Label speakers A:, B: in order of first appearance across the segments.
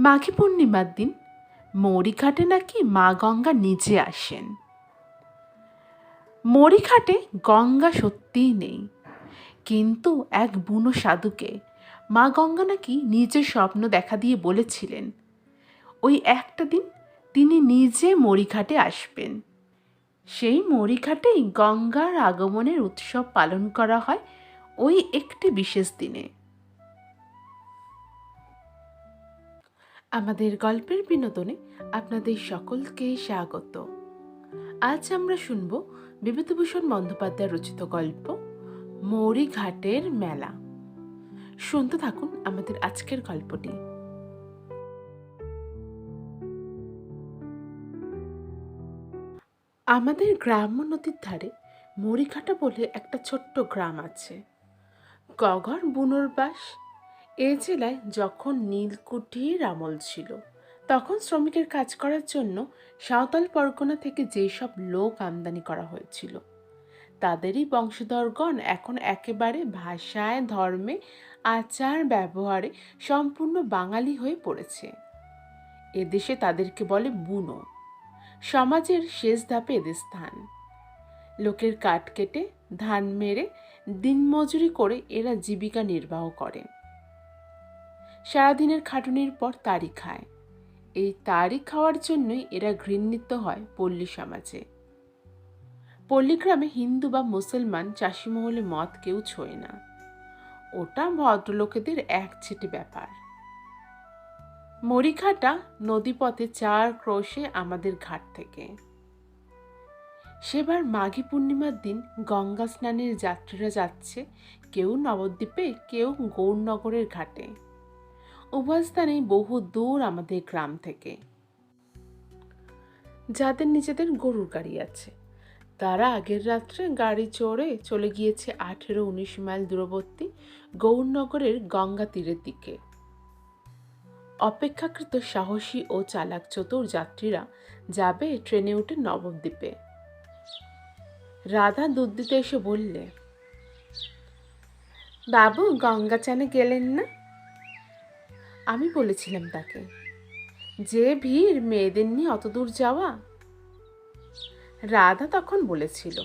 A: মাঘী পূর্ণিমার দিন মৌরিঘাটে নাকি মা গঙ্গা নিজে আসেন। মরিঘাটে গঙ্গা সত্যিই নেই। কিন্তু এক বুনো সাধুকে মা গঙ্গা নাকি নিজের স্বপ্ন দেখা দিয়ে বলেছিলেন। ওই একটা দিন তিনি নিজে মরিঘাটে আসবেন। সেই মরিঘাটেই গঙ্গার আগমনের উৎসব পালন করা হয় ওই একটি বিশেষ দিনে। আমাদের গল্পের বিনোদনে আপনাদের সকলকে স্বাগত। আজ আমরা শুনব বিভূতিভূষণ বন্দ্যোপাধ্যায় রচিত গল্প, মৌরিঘাটের মেলা। শুনতে থাকুন আমাদের আজকের গল্পটি। আমাদের গ্রাম্য নদীর ধারে মরিঘাটা বলে একটা ছোট্ট গ্রাম আছে। গগর বুনোর বাস এ জেলায় যখন নীলকুঠির আমল ছিল, তখন শ্রমিকের কাজ করার জন্য সাঁওতাল পরগনা থেকে যেসব লোক আমদানি করা হয়েছিল, তাদেরই বংশধরগণ এখন একেবারে ভাষায়, ধর্মে, আচার ব্যবহারে সম্পূর্ণ বাঙালি হয়ে পড়েছে। এদেশে তাদেরকে বলে বুনো। সমাজের শেষ ধাপে এদের স্থান। লোকের কাঠ কেটে, ধান মেরে, দিনমজুরি করে এরা জীবিকা নির্বাহ করে। সারাদিনের খাটুনির পর তারি খায়। এই তারি খাওয়ার জন্যই এরা ঘৃণিত হয় পল্লী সমাজে। পল্লীগ্রামে হিন্দু বা মুসলমান চাষিমহলে মদ কেউ ছোঁয় না। ওটা ভদ্রলোকেদের এক ছেটে ব্যাপার। মরিঘাটা নদীপথে চার ক্রোশে আমাদের ঘাট থেকে। সেবার মাঘী পূর্ণিমার দিন গঙ্গা স্নানের যাত্রীরা যাচ্ছে কেউ নবদ্বীপে, কেউ গৌরনগরের ঘাটে। স্থানেই বহু দূর আমাদের গ্রাম থেকে। যাদের নিজেদের গরুর গাড়ি আছে। তারা আগের রাত্রে গাড়ি চড়ে চলে গিয়েছে আঠেরো উনিশ মাইল দূরবর্তী গৌরনগরের গঙ্গা তীরের দিকে। অপেক্ষাকৃত সাহসী ও চালাক চতুর যাত্রীরা যাবে ট্রেনে উঠে নবদ্বীপে। রাধা দুধ দিতে এসে বললে, বাবু, গঙ্গা চানে গেলেন না? আমি বলেছিলাম তাকে, যে ভিড় মেয়েদের নিয়ে অত দূর যাওয়া? রাধা তখন বলেছিল,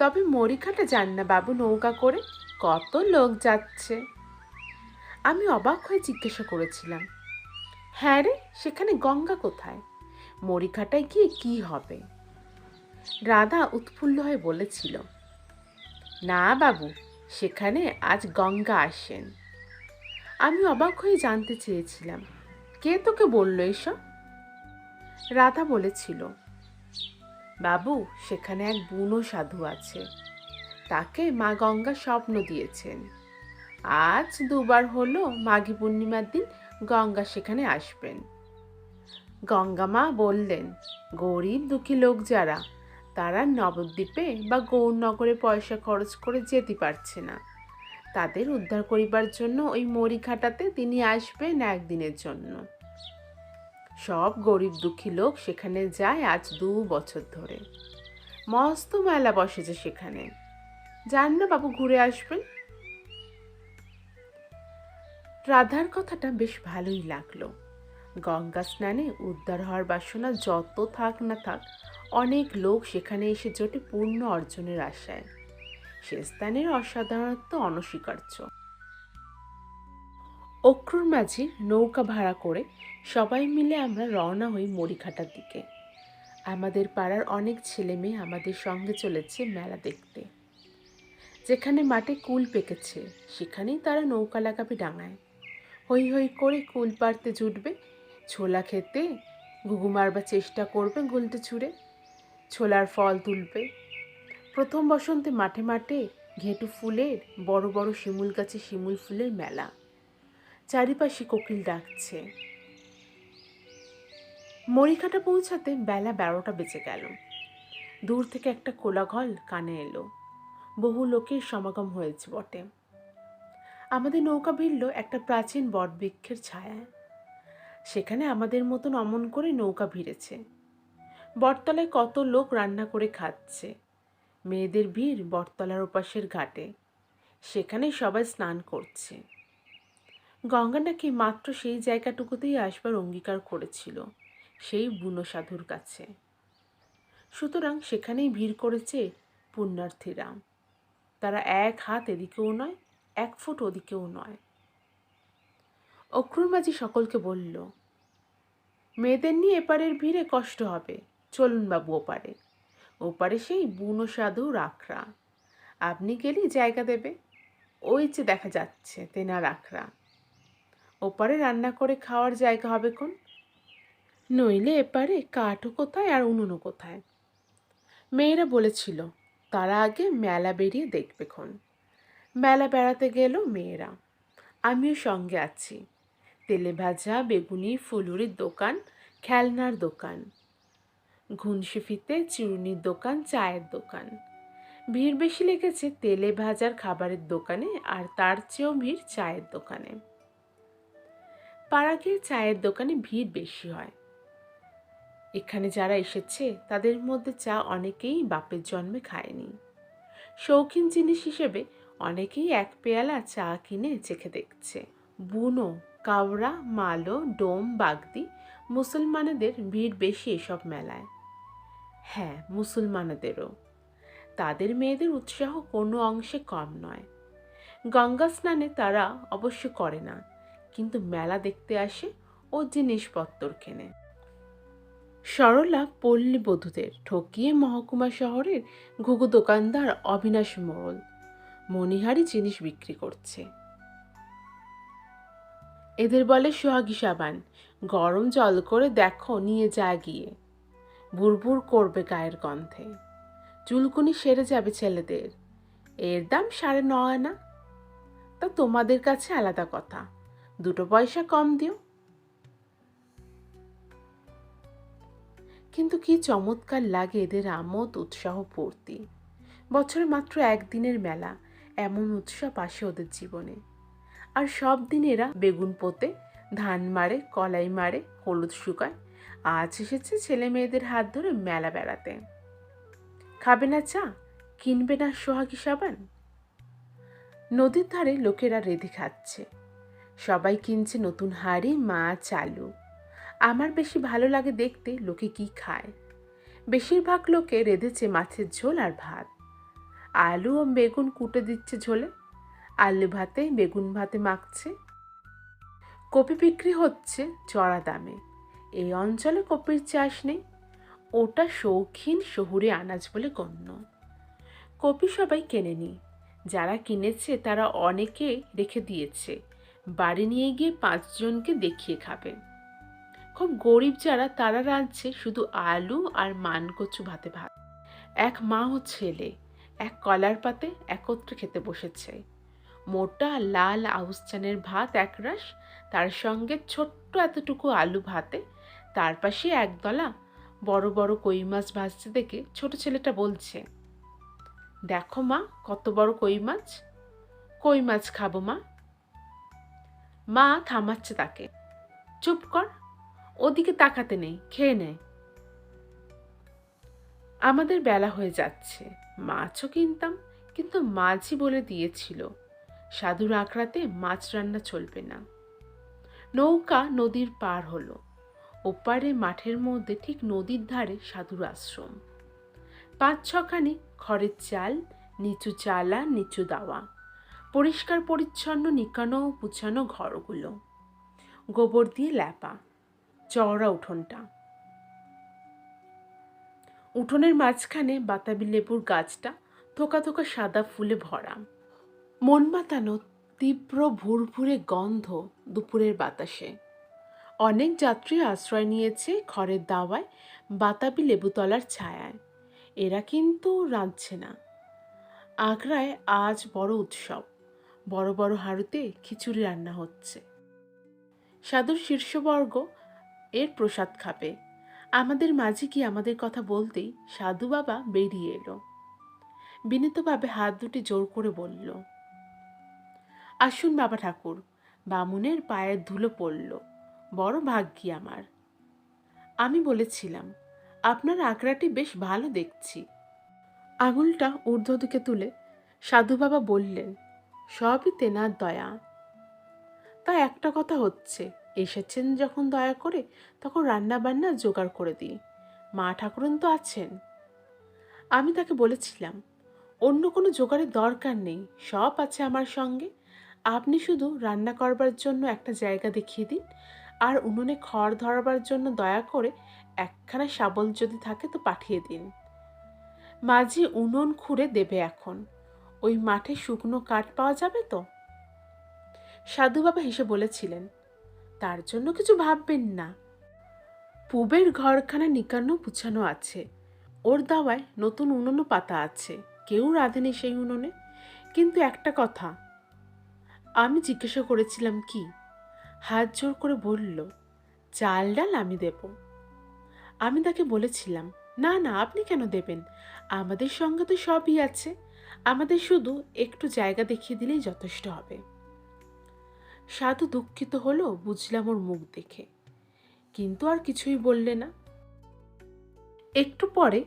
A: তবে মরিঘাটে যান না বাবু নৌকা করে কত লোক যাচ্ছে। আমি অবাক হয়ে জিজ্ঞাসা করেছিলাম হ্যাঁ রে, সেখানে গঙ্গা কোথায়? মরিঘাটায় গিয়ে কি হবে? রাধা উৎফুল্ল হয়ে বলেছিল, না বাবু, সেখানে আজ গঙ্গা আসেন। আমি অবাক হয়ে জানতে চেয়েছিলাম। কে তোকে বলল এসব? রাধা বলেছিল, বাবু, সেখানে এক বুনো সাধু আছে। তাকে মা গঙ্গা স্বপ্ন দিয়েছেন। আজ দুবার হলো মাঘী পূর্ণিমার দিন গঙ্গা সেখানে আসবেন। গঙ্গা মা বললেন, গরিব দুঃখী লোক যারা, তারা নবদ্বীপে বা গৌরনগরে পয়সা খরচ করে যেতে পারছে না। তাদের উদ্ধার করিবার জন্য ওই মরিঘাটাতে তিনি আসবেন একদিনের জন্য। সব গরিব দুঃখী লোক সেখানে যায় আজ দু বছর ধরে। মস্ত মেলা বসেছে সেখানে। যান না বাবু, ঘুরে আসবেন। রাধার কথাটা বেশ ভালোই লাগল। গঙ্গা স্নানে উদ্ধার হওয়ার বাসনা যত থাক না থাক, অনেক লোক সেখানে এসে জোটে পূর্ণ অর্জনের আশায়। সে স্থানের অসাধারণত্ব অনস্বীকার্য। অক্রুর মাঝির নৌকা ভাড়া করে সবাই মিলে আমরা রওনা হই মরিঘাটার দিকে। আমাদের পাড়ার অনেক ছেলে মেয়ে আমাদের সঙ্গে চলেছে মেলা দেখতে। যেখানে মাঠে কুল পেকেছে, সেখানেই তারা নৌকা লাগাবে ডাঙায়। হই হই করে কুল পাড়তে জুটবে, ছোলা খেতে, ঘুঘু মারবার চেষ্টা করবে গুলতে ছুঁড়ে, ছোলার ফল তুলবে। প্রথম বসন্তে মাঠে মাঠে ঘেঁটু ফুলের, বড় বড় শিমুল গাছে শিমুল ফুলের মেলা। চারিপাশে কোকিল ডাকছে। মরিকাটা পৌঁছাতে বেলা বারোটা বেজে গেল। দূর থেকে একটা কোলাঘল কানে এলো। বহু লোকের সমাগম হয়েছে বটে। আমাদের নৌকা ভিড়ল একটা প্রাচীন বটবৃক্ষের ছায়ায় সেখানে আমাদের মতন অমন করে নৌকা ভিড়েছে। বটতলায় কত লোক রান্না করে খাচ্ছে। মেয়েদের ভিড় বটতলার ওপাশের ঘাটে। সেখানে সবাই স্নান করছে। গঙ্গা নাকি মাত্র সেই জায়গাটুকুতেই আসবার অঙ্গীকার করেছিল, সেই বুনো সাধুর কাছে। সুতরাং সেখানেই ভিড় করেছে পুণ্যার্থীরা তারা এক হাত এদিকেও নয়, এক ফুট ওদিকেও নয়। অক্রুর মাঝি সকলকে বলল, মেয়েদের নিয়ে এপারের ভিড়ে কষ্ট হবে। চলুন বাবু ওপারে। ওপারে সেই বুনো সাধু রাখরা আপনি গেলেই জায়গা দেবে। ওই যে দেখা যাচ্ছে, তেনা রাখরা ওপারে রান্না করে খাওয়ার জায়গা হবে কোন? নইলে এপারে কাঠও কোথায় আর উনুনও কোথায়? মেয়েরা বলেছিল, তারা আগে মেলা বেরিয়ে দেখবে খন মেলা বেড়াতে গেল মেয়েরা। আমিও সঙ্গে আছি। তেলে ভাজা, বেগুনি, ফুলুরির দোকান, খেলনার দোকান। ঘুনশিফিতে চিরুনির দোকান, চায়ের দোকান। ভিড় বেশি লেগেছে তেলে ভাজার খাবারের দোকানে আর তার চেয়েও ভিড় চায়ের দোকানে। পাড়া গিয়ে চায়ের দোকানে ভিড় বেশি হয়। এখানে যারা এসেছে, তাদের মধ্যে চা অনেকেই বাপের জন্মে খায়নি। শৌখিন জিনিস হিসেবে অনেকেই এক পেয়ালা চা কিনে চেখে দেখছে। বুনো, কাওড়া, মালো, ডোম, বাগদি, মুসলমানেদের ভিড় বেশি এসব মেলায়। হ্যাঁ মুসলমানদেরও। তাদের মেয়েদের উৎসাহ কোনো অংশে কম নয়। গঙ্গা স্নানে তারা অবশ্য করে না, কিন্তু মেলা দেখতে আসে ও জিনিসপত্র কেনে। সরলা পল্লী বধূদের ঠকিয়ে মহকুমা শহরের ঘুঘু দোকানদার অবিনাশ মোড়ল মণিহারি জিনিস বিক্রি করছে। এদের বলে সোহাগী সাবান, গরম জল করে দেখো, নিয়ে যা গিয়ে। বুড়বুড় করবে গায়ের গন্ধে। চুলকুনি সেরে যাবে ছেলেদের। এর দাম সাড়ে ন আনা। তা তোমাদের কাছে আলাদা কথা। দুটো পয়সা কম দিও। কিন্তু কি চমৎকার লাগে এদের আমোদ, উৎসাহ পূর্তি বছরে মাত্র একদিনের মেলা, এমন উৎসব আসে ওদের জীবনে। আর সব দিন এরা বেগুন পোতে, ধান মারে কলাই মারে হলুদ শুকায় আজ এসেছে ছেলে মেয়েদের হাত ধরে মেলা বেড়াতে। খাবে না চা? কিনবে না সোহাগী সাবান? নদীর ধারে লোকেরা রেধে খাচ্ছে। সবাই কিনছে নতুন হাড়ি মাছ আলু আমার বেশি ভালো লাগে দেখতে লোকে কি খায়। বেশিরভাগ লোকে রেঁধেছে মাছের ঝোল আর ভাত। আলু ও বেগুন কুটে দিচ্ছে ঝোলে। আলু ভাতে, বেগুন ভাতে মাখছে। কপি বিক্রি হচ্ছে চড়া দামে। এই অঞ্চলে কপির চাষ নেই। ওটা শৌখিন শহুরে আনাজ বলে গণ্য। কপি সবাই কেনেনি যারা কিনেছে তারা অনেকে রেখে দিয়েছে। বাড়ি নিয়ে গিয়ে পাঁচজনকে দেখিয়ে খাবে। খুব গরিব যারা, তারা রাঁধছে শুধু আলু আর মানকচু ভাতে ভাত। এক মা ও ছেলে, এক কলার পাতে একত্রে খেতে বসেছে। মোটা লাল আউস চানের ভাত একরাশ, তার সঙ্গে ছোট্ট এতটুকু আলু ভাতে তার পাশে একদলা বড় বড় কই মাছ ভাজতে দেখে ছোট ছেলেটা বলছে, দেখো মা, কত বড় কই মাছ। কই মাছ খাব মা? মা থামাচ্ছে তাকে, চুপ কর, ওদিকে তাকাতে নেই, খেয়ে নেয় আমাদের বেলা হয়ে যাচ্ছে, মাছও কিনতাম, কিন্তু মাঝি বলে দিয়েছিল, সাধুর আঁকড়াতে মাছ রান্না চলবে না। নৌকা নদীর পার হলো ওপারে মাঠের মধ্যে ঠিক নদীর ধারে সাধুর আশ্রম। পাঁচ ছখানি খড়ের চাল, নিচু চালা, নিচু দাওয়া, পরিষ্কার পরিচ্ছন্ন নিকানো পুছানো ঘরগুলো। গোবর দিয়ে ল্যাপা, চওড়া উঠোনটা। উঠোনের মাঝখানে বাতাবি লেবুর গাছটা থোকা থোকা সাদা ফুলে ভরা। মন মাতানো তীব্র ভুরভুরে গন্ধ দুপুরের বাতাসে। অনেক যাত্রী আশ্রয় নিয়েছে খড়ের দাওয়ায় বাতাবি লেবুতলার ছায়ায়। এরা কিন্তু রাঁধছে না। আগ্রায় আজ বড় উৎসব। বড় বড় হাড়ুতে খিচুড়ি রান্না হচ্ছে। সাধুর শীর্ষবর্গ এর প্রসাদ খাবে। আমাদের মাঝে কি আমাদের কথা বলতেই সাধু বাবা বেরিয়ে এলো। বিনীতভাবে হাত দুটি জোর করে বলল, আসুন বাবা ঠাকুর। বামুনের পায়ের ধুলো পড়ল। বড় ভাগ্যি আমার। আমি বলেছিলাম, আপনার আঁকড়াটি বেশ ভালো দেখছি। আঙুলটা ঊর্ধ্ব দিকে তুলে সাধু বাবা বললেন, সবই তেনার দয়া। তা একটা কথা হচ্ছে, এসেছেন যখন দয়া করে, তখন রান্না বান্না জোগাড় করে দিই মা ঠাকুরন তো আছেন। আমি তাকে বলেছিলাম, অন্য কোনো জোগাড়ের দরকার নেই, সব আছে আমার সঙ্গে। আপনি শুধু রান্না করবার জন্য একটা জায়গা দেখিয়ে দিন আর উনুনে খড় ধরাবার জন্য দয়া করে একখানা শাবল যদি থাকে তো পাঠিয়ে দিন। মাঝি উনুন খুঁড়ে দেবে এখন। ওই মাঠে শুকনো কাঠ পাওয়া যাবে তো? সাধু বাবা হেসে বলেছিলেন, তার জন্য কিছু ভাববেন না। পুবের ঘরখানা নিকান্ন পুছানো আছে। ওর দাওয়ায় নতুন উনুনও পাতা আছে। কেউ রাঁধেনি সেই উনুনে। কিন্তু একটা কথা, আমি জিজ্ঞাসা করেছিলাম কি হাত জোর করে বলল, চাল ডাল আমি দেব। আমি তাকে বলেছিলাম, না না, আপনি কেন দেবেন? আমাদের সঙ্গে তো সবই আছে। আমাদের শুধু একটু জায়গা দেখিয়ে দিলেই যথেষ্ট হবে। সাধু দুঃখিত হলো, বুঝলাম ওর মুখ দেখে। কিন্তু আর কিছুই বললে না। একটু পরে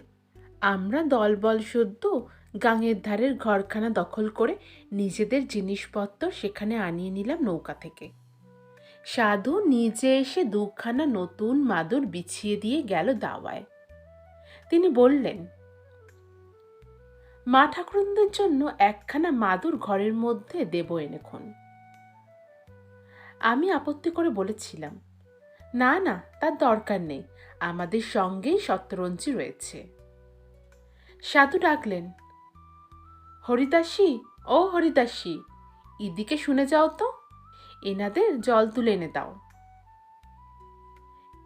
A: আমরা দলবল সদ্য গাঙের ধারের ঘরখানা দখল করে নিজেদের জিনিসপত্র সেখানে আনিয়ে নিলাম নৌকা থেকে। সাধু নিজে এসে দুখানা নতুন মাদুর বিছিয়ে দিয়ে গেল দাওয়ায়। তিনি বললেন, মা ঠাকুরনদের জন্য একখানা মাদুর ঘরের মধ্যে দেব এনেক্ষণ আমি আপত্তি করে বলেছিলাম, না না, তার দরকার নেই, আমাদের সঙ্গেই সত্যরঞ্জি রয়েছে। সাধু ডাকলেন, হরিদাসী, ও হরিদাসী ইদিকে শুনে যাও তো। এনাদের জল তুলে এনে দাও।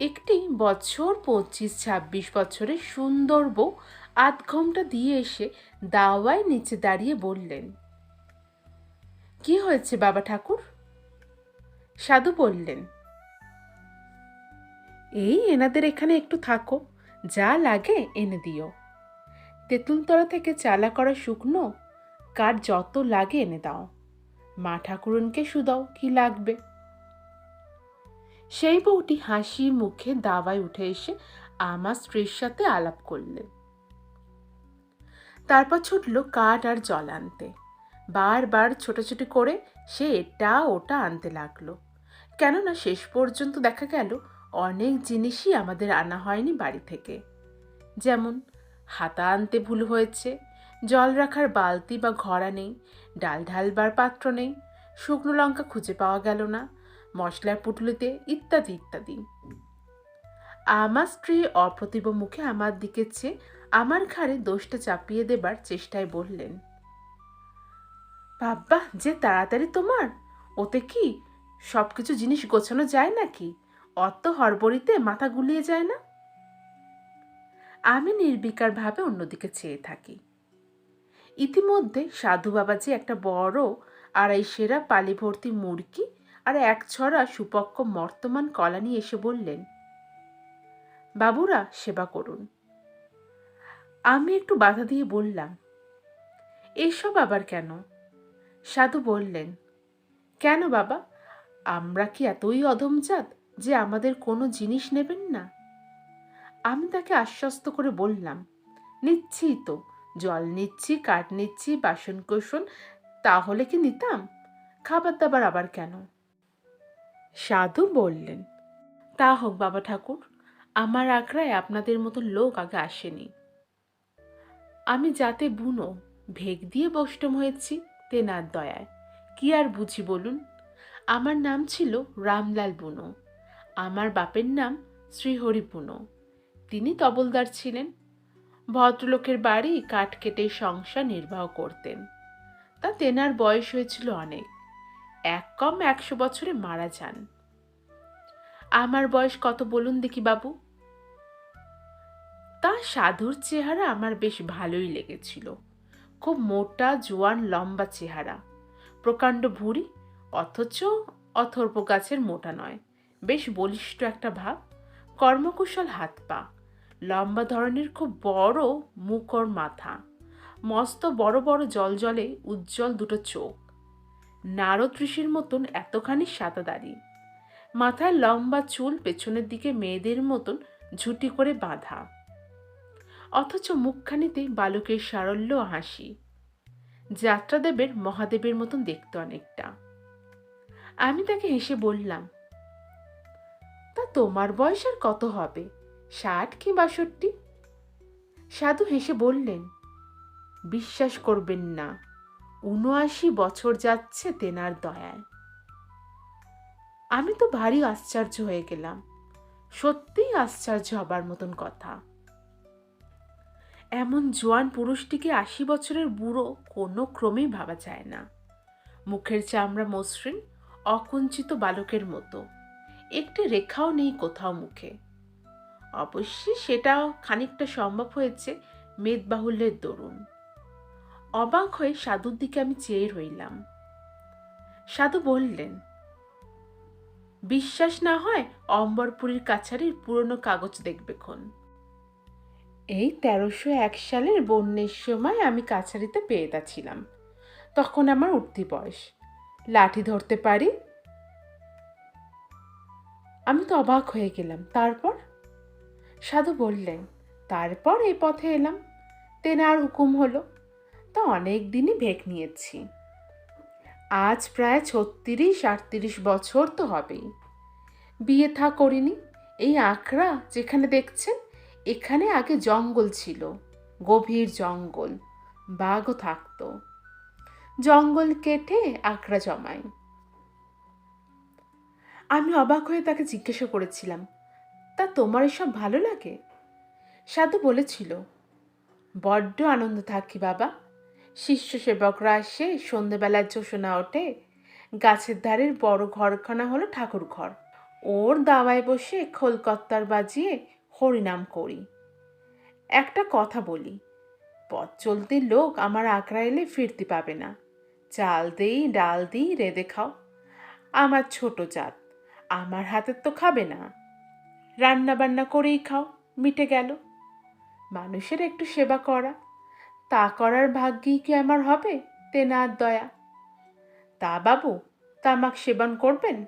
A: একটি বছর পঁচিশ ছাব্বিশ বছরের সুন্দর বউ আধ ঘণ্টা দিয়ে এসে দাওয়ায় নিচে দাঁড়িয়ে বললেন, কি হয়েছে বাবা ঠাকুর? সাধু বললেন, এই এনাদের এখানে একটু থাকো, যা লাগে এনে দিও। তেঁতুলতলা থেকে চালা করা শুকনো, কার যত লাগে এনে দাও। মা ঠাকুরনকে শুদাও কি লাগবে? সেই বউটি হাসি মুখে দাওয়ায় উঠে এসে আমার স্ত্রীর সাথে আলাপ করলেন তারপর ছুটল কাঠ আর জল আনতে। বারবার ছোটাছুটি করে সে এটা ওটা আনতে লাগল। কেননা শেষ পর্যন্ত দেখা গেল অনেক জিনিসই আমাদের আনা হয়নি বাড়ি থেকে। যেমন, হাতা আনতে ভুল হয়েছে, জল রাখার বালতি বা ঘড়া নেই ডাল ঢালবার পাত্র নেই, শুকনো লঙ্কা খুঁজে পাওয়া গেল না, মশলার পুটলিতে ইত্যাদি ইত্যাদি। আমার স্ত্রী অপ্রতিভ মুখে আমার দিকে চেয়ে আমার ঘাড়ে দোষটা চাপিয়ে দেবার চেষ্টায় বললেন, বাব্বা, যে তাড়াতাড়ি তোমার, ওতে কি সব কিছু জিনিস গোছানো যায় নাকি? অত হড়বড়িতে মাথা গুলিয়ে যায় না? আমি নির্বিকারভাবে অন্যদিকে চেয়ে থাকি। ইতিমধ্যে সাধু বাবাজি একটা বড় আড়াই সেরা পালি ভর্তি মুরগি আর এক ছড়া সুপক্ষ মর্তমান কলা নিয়ে এসে বললেন, বাবুরা, সেবা করুন। আমি একটু বাধা দিয়ে বললাম, এসব আবার কেন? সাধু বললেন, কেন বাবা, আমরা কি এতই অধমজাত যে আমাদের কোনো জিনিস নেবেন না? আমি তাকে আশ্বস্ত করে বললাম, নিচ্ছি তো। জল নিচ্ছি, কাঠ নিচ্ছি, বাসন কোসন, তাহলে কি নিতাম? খাবার দাবার আবার কেন? সাধু বললেন, তা হোক বাবা ঠাকুর, আমার আগ্রায় আপনাদের মতো লোক আগে আসেনি। আমি যাতে বুনো, ভেগ দিয়ে বষ্টম হয়েছি তেনার দয়ায়। কি আর বুঝি বলুন? আমার নাম ছিল রামলাল বুনো, আমার বাপের নাম শ্রীহরি বুনো তিনি তবলদার ছিলেন ভদ্রলোকের বাড়ি কাঠ কেটে সংসার নির্বাহ করতেন। তা তেনার বয়স হয়েছিল অনেক। এক কম একশো বছরে মারা যান। আমার বয়স কত বলুন দেখি বাবু? তা সাধুর চেহারা আমার বেশ ভালোই লেগেছিল। খুব মোটা, জোয়ান, লম্বা চেহারা। প্রকাণ্ড ভুঁড়ি, অথচ অথর্ব গাছের মোটা নয়। বেশ বলিষ্ঠ একটা ভাব, কর্মকুশল হাত পা। লম্বা ধরনের খুব বড় মুখর মাথা। মস্ত বড় বড় জল জলে উজ্জ্বল দুটো চোখ। নারদ ঋষির মতন এতখানি সাদা দাড়ি মাথায় লম্বা চুল পেছনের দিকে মেয়েদের মতন ঝুটি করে বাঁধা। অথচ মুখখানিতে বালকের সারল্য হাসি। যাত্রাদেবের মহাদেবের মতন দেখতে অনেকটা। আমি তাকে হেসে বললাম, তা তোমার বয়স আর কত হবে? ষাট কি বাষট্টি সাধু হেসে বললেন, বিশ্বাস করবেন না উনআশি বছর যাচ্ছে তেনার দয়ায়। আমি তো ভারী আশ্চর্য হয়ে গেলাম, সত্যিই আশ্চর্য হবার মতন কথা। এমন জোয়ান পুরুষটিকে আশি বছরের বুড়ো কোনো ক্রমেই ভাবা যায় না। মুখের চামড়া মসৃণ, অকুঞ্চিত বালকের মতো। একটি রেখাও নেই কোথাও মুখে। অবশ্যই সেটাও খানিকটা সম্ভব হয়েছে মেদবাহুল্যের দরুন। অবাক হয়ে সাধুর দিকে আমি চেয়ে রইলাম। সাধু বললেন, বিশ্বাস না হয় অম্বরপুরীর কাছারির পুরনো কাগজ দেখবে খন। এই তেরোশো এক সালের বন্যের সময় আমি কাছারিতে পেয়ে ছিলাম তখন আমার উঠতি বয়স। লাঠি ধরতে পারি? আমি তো অবাক হয়ে গেলাম। তারপর? সাধু বললেন, তারপর এই পথে এলাম। তেনার হুকুম হলো, তা অনেক দিনই ভেক নিয়েছি। আজ প্রায় ছত্রিশ, আটত্রিশ বছর তো হবেই। বিয়ে থা করিনি। এই আঁকড়া যেখানে দেখছেন, এখানে আগে জঙ্গল ছিল, গভীর জঙ্গল, বাঘও থাকতো। জঙ্গল কেটে আঁকড়া জমায় আমি অবাক হয়ে তাকে জিজ্ঞাসা করেছিলাম তা তোমার এসব ভালো লাগে? সাধু বলেছিল, বড্ড আনন্দ থাকি বাবা। শিষ্য সেবকরা আসে সন্ধেবেলার জোসনা ওঠে, গাছের ধারের বড় ঘরখানা হলো ঠাকুর ঘর। ওর দাওয়ায় বসে খোলকত্তার বাজিয়ে হরিনাম করি। একটা কথা বলি, পথ চলতি লোক আমার আঁকড়া এলে ফিরতে পাবে না। চাল দিই, ডাল দিই, রেঁধে খাও। আমার ছোট জাত, আমার হাতের তো খাবে না। রান্না বান্না করেই খাও, মিটে গেল। মানুষের একটু সেবা করা, তা করার ভাগ্যেই কি আমার হবে তেনার দয়া। তা বাবু, তামাক সেবন করবেন?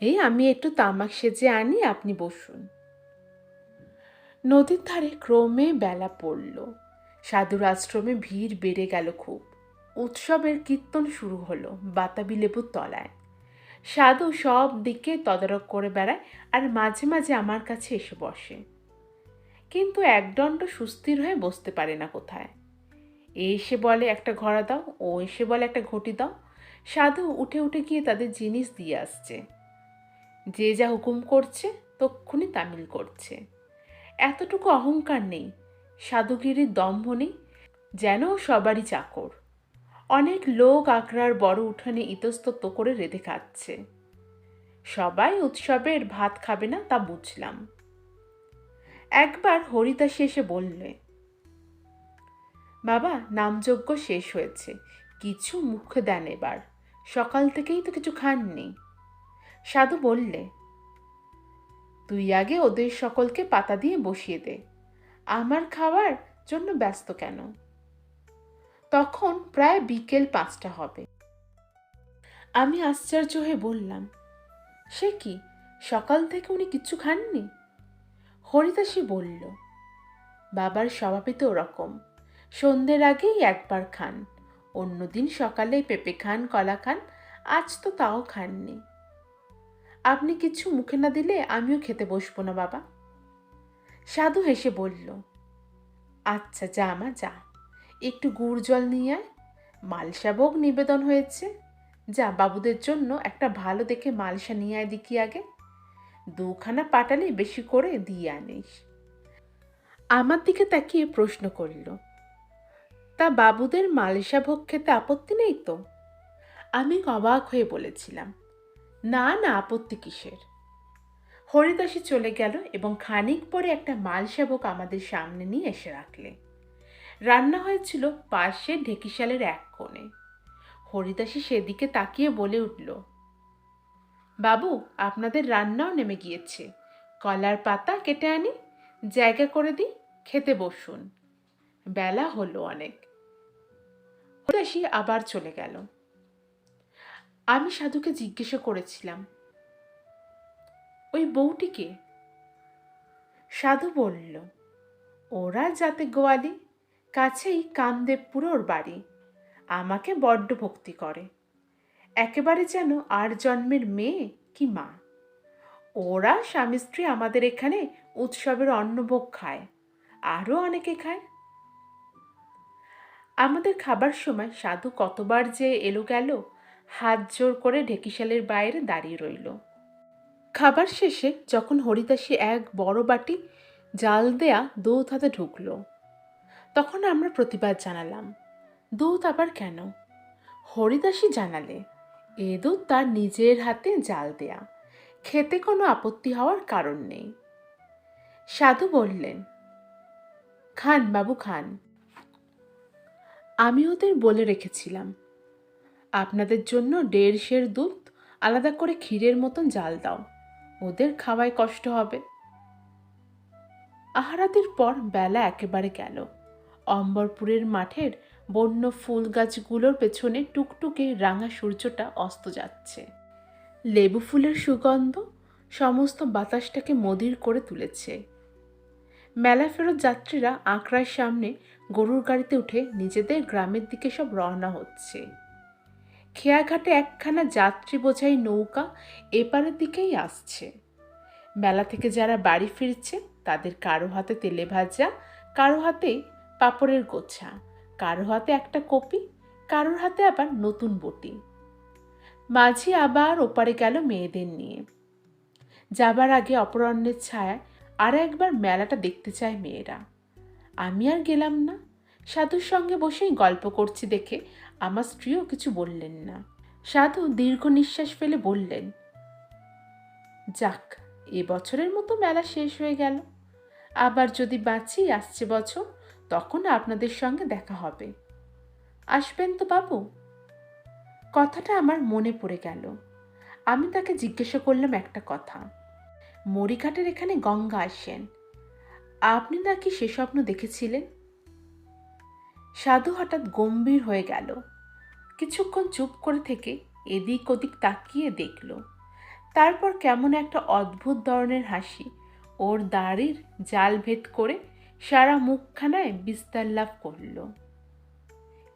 A: এই আমি একটু তামাক সেজে আনি, আপনি বসুন। নদীর ধারে ক্রমে বেলা পড়ল। সাধুর আশ্রমে ভিড় বেড়ে গেল খুব। উৎসবের কীর্তন শুরু হলো, বাতাবি লেবুর তলায়। সাধু সব দিকে তদারক করে বেড়ায় আর মাঝে মাঝে আমার কাছে এসে বসে। কিন্তু একদণ্ড সুস্থির হয়ে বসতে পারে না কোথায়। এ এসে বলে একটা ঘোড়া দাও, ও এসে বলে একটা ঘটি দাও। সাধু উঠে উঠে গিয়ে তাদের জিনিস দিয়ে আসছে। যে যা হুকুম করছে, তক্ষুনি তামিল করছে। এতটুকু অহংকার নেই, সাধুগিরির দম্ভ নেই, যেন সবারই চাকর। অনেক লোক আগ্রার বড় উঠানে ইতস্তত করে রেঁধে খাচ্ছে। সবাই উৎসবের ভাত খাবে না তা বুঝলাম। একবার হরিদাসী এসে বললে, বাবা, নামযজ্ঞ শেষ হয়েছে, কিছু মুখে দেন এবার, সকাল থেকেই তো কিছু খাননি। সাধু বললে, তুই আগে ওদের সকলকে পাতা দিয়ে বসিয়ে দে, আমার খাওয়ার জন্য ব্যস্ত কেন? তখন প্রায় বিকেল পাঁচটা হবে। আমি আশ্চর্য হয়ে বললাম, সে কি? সকাল থেকে উনি কিচ্ছু খাননি? হরিদাসী বলল, বাবার স্বভাবই তো ওরকম। সন্ধ্যের আগেই একবার খান অন্যদিন সকালে পেঁপে খান, কলা খান, আজ তো তাও খাননি। আপনি কিছু মুখে না দিলে আমিও খেতে বসবো না, বাবা। সাধু হেসে বলল আচ্ছা যা মা, যা। একটু গুড় জল নিয়ে আয়। মালসা ভোগ নিবেদন হয়েছে। যা বাবুদের জন্য একটা ভালো দেখে মালসা নিয়ে আয় দেখি আগে। দুখানা পাটালি বেশি করে দিয়ে আনিস। আমার দিকে তাকিয়ে প্রশ্ন করল, তা বাবুদের মালসা ভোগ খেতে আপত্তি নেই তো? আমি অবাক হয়ে বলেছিলাম, না না, আপত্তি কিসের? হরিদাসী চলে গেল এবং খানিক পরে একটা মালসাবক আমাদের সামনে নিয়ে এসে রাখলে। রান্না হয়েছিল পাশে ঢেকিশালের এক কোণে। হরিদাসী সেদিকে তাকিয়ে বলে উঠল, বাবু, আপনাদের রান্নাও নেমে গিয়েছে। কলার পাতা কেটে আনি, জায়গা করে দিই, খেতে বসুন। বেলা হলো অনেক। হরিদাসী আবার চলে গেল। আমি সাধুকে জিজ্ঞাসা করেছিলাম, ওই বউটিকে সাধু বলল, ওরা যাতে গোয়ালি কাছেই কামদেবপুর ওর বাড়ি। আমাকে বড্ড ভক্তি করে। একেবারে যেন আর জন্মের মেয়ে কি মা? ওরা স্বামী স্ত্রী আমাদের এখানে উৎসবের অন্নভোগ খায়, আরও অনেকে খায়। আমাদের খাবার সময় সাধু কতবার যে এলো গেল, হাত জোর করে ঢেকিশালের বাইরে দাঁড়িয়ে রইল। খাবার শেষে যখন হরিদাসী এক বড় বাটি জাল দেয়া দুধ ঢুকলো তখন আমরা প্রতিবাদ জানালাম দুধ আবার কেন? হরিদাসী জানালে, এ দুধ তার নিজের হাতে জাল দেয়া, খেতে কোনো আপত্তি হওয়ার কারণ নেই। সাধু বললেন, খান বাবু, খান। আমি ওদের বলে রেখেছিলাম, আপনাদের জন্য দেড় সের দুধ আলাদা করে ক্ষীরের মতন জাল দাও, ওদের খাওয়ায় কষ্ট হবে। আহারাদির পর বেলা একেবারে গেল। অম্বরপুরের মাঠের বন্য ফুল গাছগুলোর পেছনে টুকটুকে রাঙা সূর্যটা অস্ত যাচ্ছে। লেবু ফুলের সুগন্ধ সমস্ত বাতাসটাকে মদির করে তুলেছে। মেলা ফেরত যাত্রীরা আঁকড়ার সামনে গরুর গাড়িতে উঠে নিজেদের গ্রামের দিকে সব রওনা হচ্ছে। খেয়াঘাটে একখানা যাত্রী বোঝাই নৌকা এপারের দিকেই আসছে। মেলা থেকে যারা বাড়ি ফিরছে তাদের কারও হাতে তেলে ভাজা, কারও হাতে পাপড়ের গোছা, কারও হাতে একটা কপি, কারোর হাতে আবার নতুন বটি। মাঝি আবার ওপারে গেল মেয়েদের নিয়ে। যাবার আগে অপরাহ্নের ছায়ায় আর একবার মেলাটা দেখতে চায় মেয়েরা। আমি আর গেলাম না। সাধুর সঙ্গে বসেই গল্প করছি দেখে আমার স্ত্রীও কিছু বললেন না। সাধু দীর্ঘ নিঃশ্বাস ফেলে বললেন, যাক, এ বছরের মতো মেলা শেষ হয়ে গেল। আবার যদি বাঁচি, আসছে বছর তখন আপনাদের সঙ্গে দেখা হবে। আসবেন তো বাবু? কথাটা আমার মনে পড়ে গেল। আমি তাকে জিজ্ঞাসা করলাম একটা কথা। মরিঘাটের এখানে গঙ্গা আসেন। আপনি নাকি সে স্বপ্ন দেখেছিলেন? সাধু হঠাৎ গম্ভীর হয়ে গেল। কিছুক্ষণ চুপ করে থেকে এদিক ওদিক তাকিয়ে দেখল। তারপর কেমন একটা অদ্ভুত ধরনের হাসি ওর দাড়ির জাল ভেদ করে সারা মুখখানায় বিস্তার লাভ করল।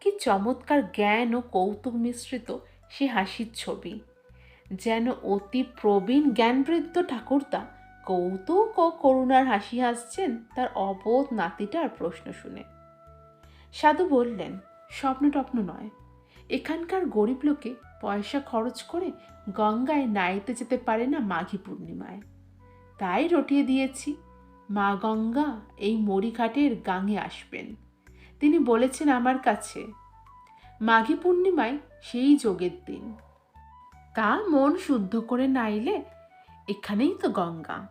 A: কি চমৎকার জ্ঞান ও কৌতুক মিশ্রিত সে হাসির ছবি। যেন অতি প্রবীণ জ্ঞানবৃদ্ধ ঠাকুরদা কৌতুক ও করুণার হাসি হাসছেন তার অবোধ নাতিটার প্রশ্ন শুনে। সাধু বললেন, স্বপ্ন টপ্ন নয়। এখানকার গরিব লোকে পয়সা খরচ করে গঙ্গায় নাইতে যেতে পারে না মাঘী পূর্ণিমায়। তাই রটিয়ে দিয়েছি। মা গঙ্গা এই মরিঘাটের গাঙে আসবেন। তিনি বলেছেন আমার কাছে, মাঘী পূর্ণিমায় সেই যোগের দিন। তা মন শুদ্ধ করে নাইলে এখানেই তো গঙ্গা।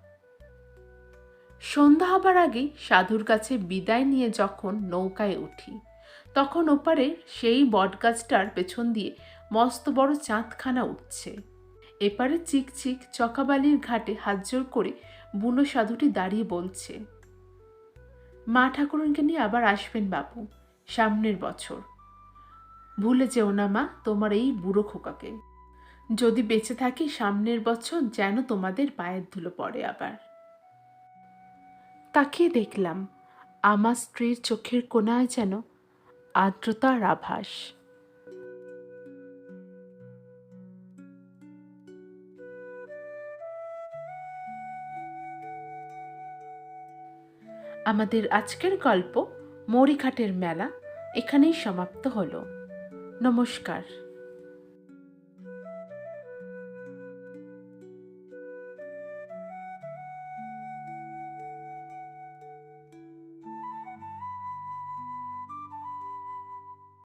A: সন্ধ্যা হবার আগেই সাধুর কাছে বিদায় নিয়ে যখন নৌকায় উঠি, তখন ওপারে সেই বটগাছটার পেছন দিয়ে মস্ত বড় চাঁদখানা উঠছে। এপারে চিকচিক চকাবালির ঘাটে হাত করে বুনো সাধুটি দাঁড়িয়ে বলছে, মা ঠাকুরনকে নিয়ে আবার আসবেন বাবু সামনের বছর। ভুলে যেও না মা তোমার এই বুড়ো খোকাকে। যদি বেঁচে থাকি সামনের বছর যেন তোমাদের পায়ের ধুলো পড়ে আবার। তাকিয়ে দেখলাম, আমার স্ত্রীর চোখের কোনায় যেন আর্দ্রতার আভাস। আমাদের আজকের গল্প মরিঘাটের মেলা এখানেই সমাপ্ত হলো। নমস্কার।